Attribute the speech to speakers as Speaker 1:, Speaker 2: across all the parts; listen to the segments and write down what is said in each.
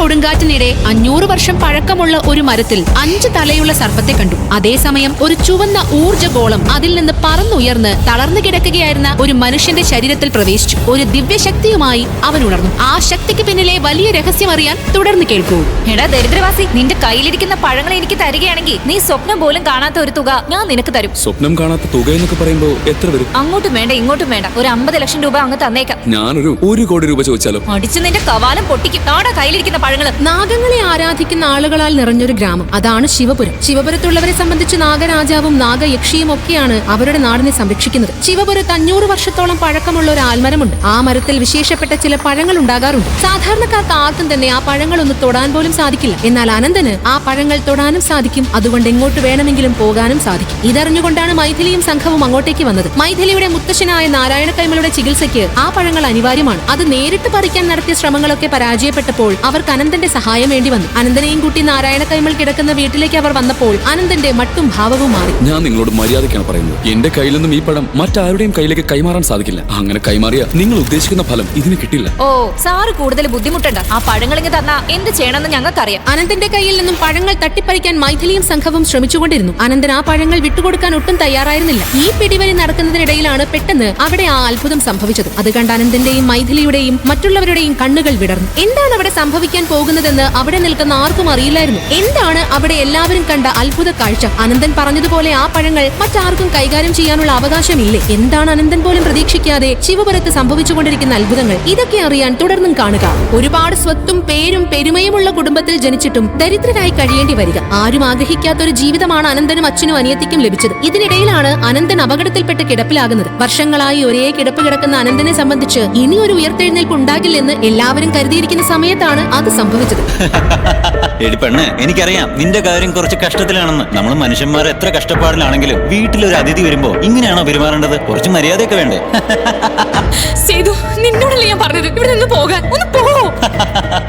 Speaker 1: കൊടുങ്കാറ്റിനിടെ അഞ്ഞൂറ് വർഷം പഴക്കമുള്ള ഒരു മരത്തിൽ അഞ്ച് തലയുള്ള സർപ്പത്തെ കണ്ടു. അതേസമയം ഒരു ചുവന്ന ഊർജഗോളം അതിൽ നിന്ന് പറന്നുയർന്ന് തളർന്നു കിടക്കുകയായിരുന്ന ഒരു മനുഷ്യന്റെ ശരീരത്തിൽ പ്രവേശിച്ചു. ഒരു ദിവ്യശക്തിയുമായി അവൻ ഉണർന്നു. ആ ശക്തിക്ക് പിന്നിലെ വലിയ രഹസ്യം അറിയാൻ തുടർന്ന് കേൾക്കൂ.
Speaker 2: എടാ ദരിദ്രവാസി നിന്റെ കയ്യിലിരിക്കുന്ന പഴങ്ങൾ എനിക്ക് തരികയാണെങ്കിൽ നീ സ്വപ്നം പോലും കാണാത്ത ഒരു തുക ഞാൻ നിനക്ക് തരും.
Speaker 3: സ്വപ്നം കാണാത്ത തുക എന്നൊക്കെ പറയുമ്പോൾ എത്ര വരും?
Speaker 2: അങ്ങോട്ടും വേണ്ട ഇങ്ങോട്ടും വേണ്ട. ഒരു അമ്പത് ലക്ഷം രൂപ അങ്ങ് തന്നേക്കാം.
Speaker 3: ഞാനൊരു ഒരു കോടി രൂപ ചോദിച്ചാലോ?
Speaker 2: അടിച്ചു നിന്റെ കവാലം പൊട്ടിക്കും. നാടാ കയ്യിലിരിക്കുന്ന പഴങ്ങൾ
Speaker 1: നാഗങ്ങളെ ആരാധിക്കുന്ന ആളുകളാൽ നിറഞ്ഞൊരു ഗ്രാമം. അതാണ് ശിവപുരം. ശിവപുരത്തുള്ളവരെ സംബന്ധിച്ച് നാഗരാജാവും നാഗയക്ഷിയും ഒക്കെയാണ് അവരുടെ നാടിനെ സംരക്ഷിക്കുന്നത്. ശിവപുരത്ത് അഞ്ഞൂറ് വർഷത്തോളം പഴക്കമുള്ള ഒരു ആൽമരമുണ്ട്. ആ മരത്തിൽ വിശേഷപ്പെട്ട ചില പഴങ്ങൾ ഉണ്ടാകാറുണ്ട്. സാധാരണക്കാർക്ക് ആർക്കും തന്നെ ആ പഴങ്ങൾ ഒന്ന് തൊടാൻ പോലും സാധിക്കില്ല. എന്നാൽ അനന്തന് ആ പഴങ്ങൾ തൊടാനും സാധിക്കും. അതുകൊണ്ട് എങ്ങോട്ട് വേണമെങ്കിലും പോകാനും സാധിക്കും. ഇതറിഞ്ഞുകൊണ്ടാണ് മൈഥിലിയും സംഘവും അങ്ങോട്ടേക്ക് വന്നത്. മൈഥിലിയുടെ മുത്തശ്ശനായ നാരായണ കൈമലയുടെ ചികിത്സയ്ക്ക് ആ പഴങ്ങൾ അനിവാര്യമാണ്. അത് നേരിട്ട് പറിക്കാൻ നടത്തിയ ശ്രമങ്ങളൊക്കെ പരാജയപ്പെട്ടപ്പോൾ അവർക്ക് അനന്തന്റെ സഹായം വേണ്ടി വന്നു. അനന്തനെയും കൂട്ടി നാരായണ കൈമൾ കിടക്കുന്ന വീട്ടിലേക്ക് അവർ വന്നപ്പോൾ അനന്തന്റെ മട്ടും ഭാവവും മാറി.
Speaker 3: ഞാൻ നിങ്ങളോട് മര്യാദയ്ക്കാണ് പറയുന്നത്. എന്റെ കയ്യിൽ നിന്നും ഈ പടം മറ്റാരുടെയും കയ്യിലേക്ക് കൈമാറാൻ സാധിക്കില്ല. അങ്ങനെ കൈമാറിയ നിങ്ങൾ ഉദ്ദേശിക്കുന്ന ഫലം ഇതിന് കിട്ടില്ല.
Speaker 2: ഓ സാറ് കൂടുതൽ ബുദ്ധിമുട്ടണ്ട. ആ പഴങ്ങൾ ഇങ്ങനെ തന്നാ എന്ത് ചെയ്യണമെന്ന് ഞങ്ങൾക്കറിയാം.
Speaker 1: അനന്തന്റെ കയ്യിൽ നിന്നും പഴങ്ങൾ തട്ടിപ്പറിക്കാൻ മൈഥിലിയും സംഘവും ശ്രമിച്ചുകൊണ്ടിരുന്നു. അനന്തൻ ആ പഴങ്ങൾ വിട്ടുകൊടുക്കാൻ ഒട്ടും തയ്യാറായിരുന്നില്ല. ഈ പിടിവലി നടക്കുന്നതിനിടയിലാണ് പെട്ടെന്ന് അവിടെ ആ അത്ഭുതം സംഭവിച്ചത്. അത് കണ്ട് അനന്തന്റെയും മൈഥിലിയുടെയും മറ്റുള്ളവരുടെയും കണ്ണുകൾ വിടർന്നു. എന്താണ് അവിടെ സംഭവിക്കാൻ പോകുന്നതെന്ന് അവിടെ നിൽക്കുന്ന ആർക്കും അറിയില്ലായിരുന്നു. എന്താണ് അവിടെ എല്ലാവരും കണ്ട അത്ഭുത കാഴ്ച? അനന്തൻ പറഞ്ഞതുപോലെ ആ പഴങ്ങൾ മറ്റാർക്കും കൈകാര്യം ചെയ്യാനുള്ള അവകാശമില്ലേ? എന്താണ് അനന്തൻ പോലും പ്രതീക്ഷിക്കാതെ ശിവപുരത്ത് സംഭവിച്ചുകൊണ്ടിരിക്കുന്ന അത്ഭുതങ്ങൾ? ഇതൊക്കെ അറിയാൻ തുടർന്നും കാണുക. ഒരുപാട് സ്വത്തും പേരും പെരുമയുമുള്ള കുടുംബത്തിൽ ജനിച്ചിട്ടും ദരിദ്രരായി കഴിയേണ്ടി വരിക. ആരും ആഗ്രഹിക്കാത്ത ഒരു ജീവിതമാണ് അനന്തനും അച്ഛനും അനിയത്തിക്കും ലഭിച്ചത്. ഇതിനിടയിലാണ് അനന്തൻ അപകടത്തിൽപ്പെട്ട് കിടപ്പിലാകുന്നത്. വർഷങ്ങളായി ഒരേ കിടപ്പ് കിടക്കുന്ന അനന്തനെ സംബന്ധിച്ച് ഇനി ഒരു ഉയർത്തെഴുന്നേൽപ്പ് ഉണ്ടാകില്ലെന്ന് എല്ലാവരും കരുതിയിരിക്കുന്ന സമയത്താണ് അത് സംഭവിച്ചത്.
Speaker 4: എടി പെണ്ണ് എനിക്കറിയാം നിന്റെ കാര്യം കുറച്ച് കഷ്ടത്തിലാണെന്ന്. നമ്മൾ മനുഷ്യന്മാർ എത്ര കഷ്ടപ്പാടിലാണെങ്കിലും വീട്ടിലൊരു അതിഥി വരുമ്പോ ഇങ്ങനെയാണോ പെരുമാറേണ്ടത്? കുറച്ച് മര്യാദയൊക്കെ വേണ്ടേ?
Speaker 2: സേതു നിന്നോടല്ലേ ഞാൻ പറഞ്ഞത്? ഇവിടെ നിന്ന് പോകാൻ. ഒന്ന് പോ.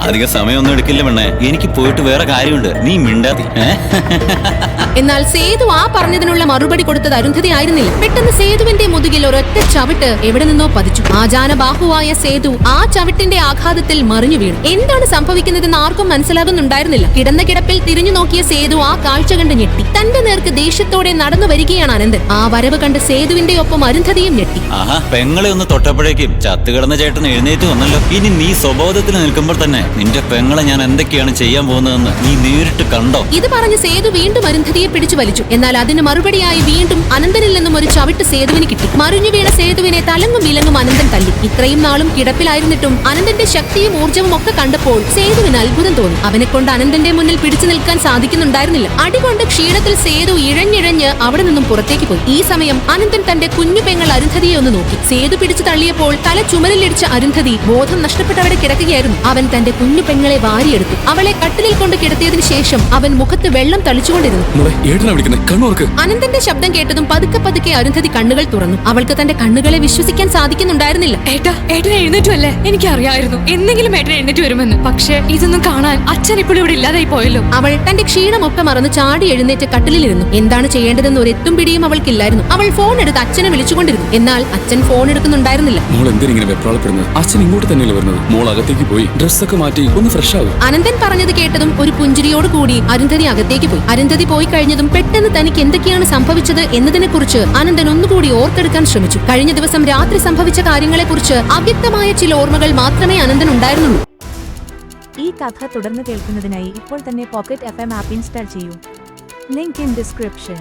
Speaker 4: അധികം സമയമൊന്നും എടുക്കില്ല പെണ്ണേ. എനിക്ക് പോയിട്ട് വേറെ കാര്യമുണ്ട്. നീ മിണ്ടാതി?
Speaker 1: എന്നാൽ സേതു ആ പറഞ്ഞതിനുള്ള മറുപടി കൊടുത്തത് അരുന്ധതി ആയിരുന്നില്ല പെട്ടെന്ന് സേതുവിന്റെ മുതുകിൽ ഒരൊറ്റ ചവിട്ട് എവിടെ നിന്നോ പതിച്ചു. ആചാനബാഹുവായ സേതു ആ ചവിട്ടിന്റെ ആഘാതത്തിൽ മറിഞ്ഞു വീണു. എന്താണ് സംഭവിക്കുന്നതെന്ന് ആർക്കും മനസ്സിലാകുന്നുണ്ടായിരുന്നില്ല കിടന്ന കിടപ്പിൽ തിരിഞ്ഞു നോക്കിയ സേതു ആ കാഴ്ച കണ്ട് ഞെട്ടി. തന്റെ നേർക്ക് ദേഷ്യത്തോടെ നടന്നു വരികയാണ് അനന്തൻ. ആ വരവ് കണ്ട് സേതുവിന്റെ ഒപ്പം അരുന്ധതിയും ഞെട്ടി.
Speaker 4: ആഹാ പെങ്ങളെ ഒന്ന് തൊട്ടപ്പോഴേക്കും ചത്തുകിടന്ന ചേട്ടൻ എഴുന്നേറ്റ് വന്നല്ലോ. ഇനി നീ സ്വബോധത്തിൽ നിൽക്കുമ്പോൾ തന്നെ നിന്റെ പെങ്ങളെ ഞാൻ എന്തൊക്കെയാണ് ചെയ്യാൻ പോകുന്നതെന്ന് നീ നേരിട്ട് കണ്ടോ?
Speaker 1: ഇത് പറഞ്ഞ് സേതു വീണ്ടും അരുന്ധതിയെ പിടിച്ചു വലിച്ചു. എന്നാൽ അതിന് മറുപടിയായി വീണ്ടും അനന്തനിൽ നിന്നും ഒരു ചവിട്ട് സേതുവിന് കിട്ടി. മറിഞ്ഞു വീണ സേതുവിനെ തലങ്ങും വിലങ്ങും അനന്തൻ തല്ലി. ഇത്രയും നാളും കിടപ്പിലായിരുന്നിട്ടും അനന്തന്റെ ശക്തിയും ഊർജവും ഒക്കെ കണ്ടപ്പോൾ സേതുവിന് അത്ഭുതം തോന്നി. അവനെ കൊണ്ട് അനന്തന്റെ മുന്നിൽ പിടിച്ചു നിൽക്കാൻ സാധിക്കുന്നുണ്ടായിരുന്നില്ല. അടികൊണ്ട് ക്ഷീണത്തിൽ സേതു ഇഴഞ്ഞിഴഞ്ഞ് അവിടെ നിന്നും പുറത്തേക്ക് പോയി. ഈ സമയം അനന്തൻ തന്റെ കുഞ്ഞു പെങ്ങൾ അരുന്ധതിയെ ഒന്ന് നോക്കി. സേതു പിടിച്ചു തള്ളിയപ്പോൾ തല ചുമലിലിടിച്ച അരുന്ധതി ബോധം നഷ്ടപ്പെട്ടവരെ കിടക്കുകയായിരുന്നു. അവൻ തന്റെ കുഞ്ഞു പെങ്ങളെ വാരിയെടുത്തു. അവളെ കട്ടിലിൽ കൊണ്ട് കിടത്തിയതിനു ശേഷം അവൻ മുഖത്ത് വെള്ളം തളിച്ചുകൊണ്ടിരുന്നു.
Speaker 3: ഏട്ടനാ വിളിക്കുന്നത് കണ്ണൂർക്ക്
Speaker 1: അനന്തന്റെ ശബ്ദം കേട്ടതും പതുക്കെ പതുക്കെ അരുന്ധതി കണ്ണുകൾ തുറന്നു. അവൾക്ക് തന്റെ കണ്ണുകളെ വിശ്വസിക്കാൻ സാധിക്കുന്നുണ്ടായിരുന്നില്ല.
Speaker 5: ഏട്ടാ ഏട്ടൻ എഴുന്നേറ്റുമല്ലേ എനിക്കറിയായിരുന്നു. എന്തെങ്കിലും ഏട്ടൻ എഴുന്നേറ്റ് വരുമെന്ന്. പക്ഷേ ഇതൊന്നും കാണാൻ അച്ഛൻ ഇപ്പോൾ ഇവിടെ ഇല്ലാതായി പോയല്ലോ.
Speaker 1: അവൾ തന്റെ ക്ഷീണമൊക്കെ മറന്ന് ചാടി എഴുന്നേറ്റ് കട്ടിലിരുന്നു എന്താണ് ചെയ്യേണ്ടതെന്ന് ഒരു എത്തും പിടിയും അവൾക്കില്ലായിരുന്നു. അവൾ ഫോൺ എടുത്ത് അച്ഛനെ വിളിച്ചുകൊണ്ടിരുന്നു. എന്നാൽ അച്ഛൻ ഫോൺ എടുക്കുന്നുണ്ടായിരുന്നില്ല.
Speaker 3: മോൾ വെപ്രാളപ്പെടുന്നത്? അച്ഛൻ ഇങ്ങോട്ട് തന്നെയല്ലേ വരുന്നത്? മോൾ അകത്തേക്ക് പോയി ഡ്രസ്സൊക്കെ മാറ്റി ഒന്ന് ഫ്രഷ് ആകും
Speaker 1: അനന്തൻ പറഞ്ഞത് കേട്ടതും ഒരു പുഞ്ചിരിയോട് കൂടി അരുന്ധതി അകത്തേക്ക് പോയി. അരുന്ധതി പോയി കഴിഞ്ഞതും പെട്ടെന്ന് തനിക്ക് എന്തൊക്കെയാണ് സംഭവിച്ചത് എന്നതിനെ കുറിച്ച് അനന്തൻ ഒന്നുകൂടി ഓർത്തെടുക്കാൻ ശ്രമിച്ചു. കഴിഞ്ഞ ദിവസം രാത്രി സംഭവിച്ച കാര്യങ്ങളെക്കുറിച്ച് അവ്യക്തമായ ചില ഓർമ്മകൾ മാത്രമേ അനന്തൻ ഉണ്ടായിരുന്നുള്ളൂ.
Speaker 6: ഈ കഥ തുടർന്ന് കേൾക്കുന്നതിനായി ഇപ്പോൾ തന്നെ പോക്കറ്റ് എഫ് എം ആപ്പ് ഇൻസ്റ്റാൾ ചെയ്യൂ. Link in description